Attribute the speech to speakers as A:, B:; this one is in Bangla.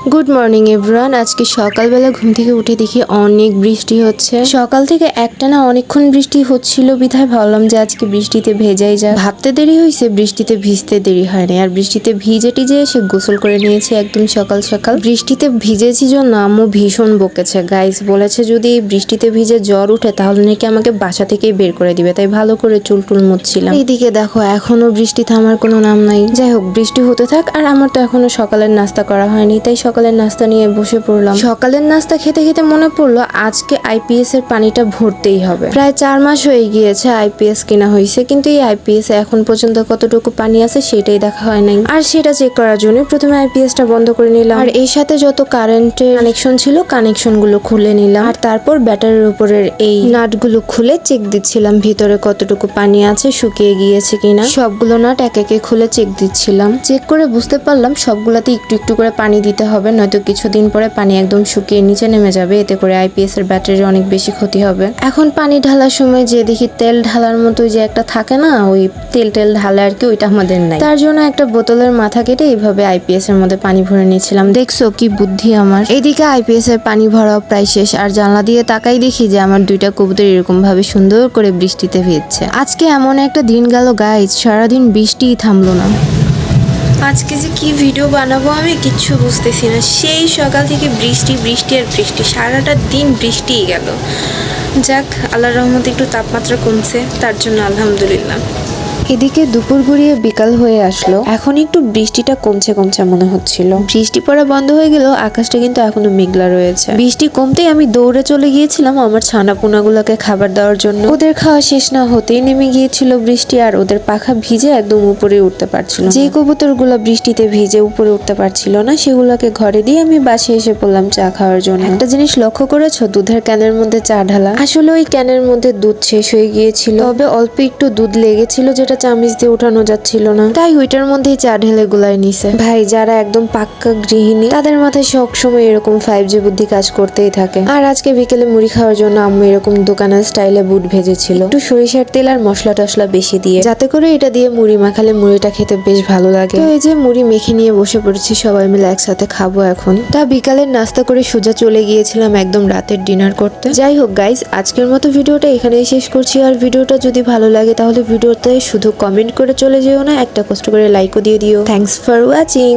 A: গুড মর্নিং এভরিওয়ান আজকে সকালবেলা ঘুম থেকে উঠে দেখি অনেক বৃষ্টি হচ্ছে। সকাল থেকে একটানা অনেকক্ষণ বৃষ্টি হচ্ছিল বিধায় ভাবলাম যে আজকে বৃষ্টিতে ভেজাই যায় ভাবতে দেরি হয়েছে, বৃষ্টিতে ভিজতে দেরি হয়নি। আর বৃষ্টিতে ভিজে টিজে এসে গোসল করে নিয়েছি একদম সকাল সকাল। বৃষ্টিতে ভিজেছি জন্য আম্মু ভীষণ বকেছে। গাইস বলেছে যদি বৃষ্টিতে ভিজে জ্বর উঠে, তাহলে নাকি আমাকে বাসা থেকেই বের করে দিবে। তাই ভালো করে চুল টুল মুছছিলাম। এইদিকে দেখো, এখনও বৃষ্টি থামার কোনো নাম নাই। যাই হোক, বৃষ্টি হতে থাক। আর আমার তো এখনও সকালের নাস্তা করা হয়নি, তাই সকালের নাস্তা নিয়ে বসে পড়লাম। সকালের নাস্তা খেতে খেতে মনে পড়ল, আজকে আইপিএস এর পানিটা ভরতেই হবে। প্রায় চার মাস হয়ে গিয়েছে আইপিএস কেনা হয়েছে কিন্তু এই আইপিএস এখন পর্যন্ত কতটুকু পানি আছে সেটাই দেখা হয় নাই। আর সেটা চেক করার জন্য প্রথমে আইপিএস টা বন্ধ করে নিলাম। আর এর সাথে যত কারেন্টের কানেকশন ছিল কানেকশনগুলো খুলে নিলাম। আর তারপর ব্যাটারির উপরের এই নাটগুলো খুলে চেক দিচ্ছিলাম ভিতরে কতটুকু পানি আছে, শুকিয়ে গিয়েছে কিনা। সবগুলো নাট এক একে খুলে চেক দিচ্ছিলাম। চেক করে বুঝতে পারলাম সবগুলাতে একটু একটু করে পানি দিতে হবে। নয়তো কিছুদিন পরে পানি একদম শুকিয়ে নিচে নেমে যাবে, এতে করে আইপিএস এর ব্যাটারির অনেক বেশি ক্ষতি হবে। এখন পানি ঢালার সময় যে দেখি তেল ঢালার মতো যে একটা থাকে না, ওই তেল টেল ঢালে আর কি ওইটা আমাদের নাই। তার জন্য একটা বোতলের মাথা কেটে এইভাবে আইপিএস এর মধ্যে পানি ভরে নিয়েছিলাম। দেখছ কি বুদ্ধি আমার? এইদিকে আইপিএস এর পানি ভরাও প্রায় শেষ, আর জানলা দিয়ে তাকাই দেখি যে আমার দুইটা কবুতর এরকম ভাবে সুন্দর করে বৃষ্টিতে ভিজছে। আজকে এমন একটা দিন গেল গাইজ সারাদিন বৃষ্টিই থামলো না। আজকে যে কি ভিডিও বানাবো আমি কিচ্ছু বুঝতেছি না। সেই সকাল থেকে বৃষ্টি বৃষ্টি আর বৃষ্টি। সারাটা দিন বৃষ্টিই গেল। যাক আল্লাহ রহমতে একটু তাপমাত্রা কমছে, তার জন্য আলহামদুলিল্লাহ। এদিকে দুপুর গড়িয়ে বিকাল হয়ে আসলো। এখন একটু বৃষ্টিটা কমছে কমছে মনে হচ্ছিল। বৃষ্টি পড়া বন্ধ হয়ে গেল আকাশটা কিন্তু এখনও মেঘলা রয়েছে। বৃষ্টি কমতেই আমি দৌড়ে চলে গিয়েছিলাম আমার ছানা পোনাগুলোকে খাবার দেওয়ার জন্য। ওদের খাওয়া শেষ না হতেই নেমে গিয়েছিল বৃষ্টি আর ওদের পাখা ভিজে একদম উপরে উঠতে পারছিল। যে কবুতরগুলো বৃষ্টিতে ভিজে উপরে উঠতে পারছিল না, সেগুলোকে ঘরে দিয়ে আমি বাসে এসে পড়লাম চা খাওয়ার জন্য। একটা জিনিস লক্ষ্য করেছ? দুধের ক্যানের মধ্যে চা ঢালা। আসলে ওই ক্যানের মধ্যে দুধ শেষ হয়ে গিয়েছিল। তবে অল্প একটু দুধ লেগেছিল যেটা চামিচ দিয়ে উঠানো যাচ্ছিল না। তাই ওইটার মধ্যেই চা ঢেলে গুলাই নিছে। ভাই, যারা একদম পাক্কা গৃহিণী, তাদের মাথায় সব সময় এরকম ফাইভ জি বুদ্ধি কাজ করতেই থাকে। আর আজকে বিকেলে মুড়ি খাওয়ার জন্য আম্মু এরকম দোকানের স্টাইলে বুট ভেজেছিল। একটু সরিষার তেল আর মশলা টশলা বেশি দিয়ে। যাতে করে এটা দিয়ে মুড়ি মাখালে মুড়িটা খেতে বেশ ভালো লাগে। তো এই যে মুড়ি মেখে নিয়ে বসে পড়েছি, সবাই মিলে একসাথে খাব এখন। তা বিকালের নাস্তা করে সোজা চলে গিয়েছিলাম একদম রাতের ডিনার করতে। যাই হোক গাইজ আজকের মতো ভিডিওটা এখানেই শেষ করছি। আর ভিডিওটা যদি ভালো লাগে, তাহলে ভিডিওতে শুধু কমেন্ট করে চলে যেও না একটা কষ্ট করে লাইকও দিয়ে দিও। Thanks for watching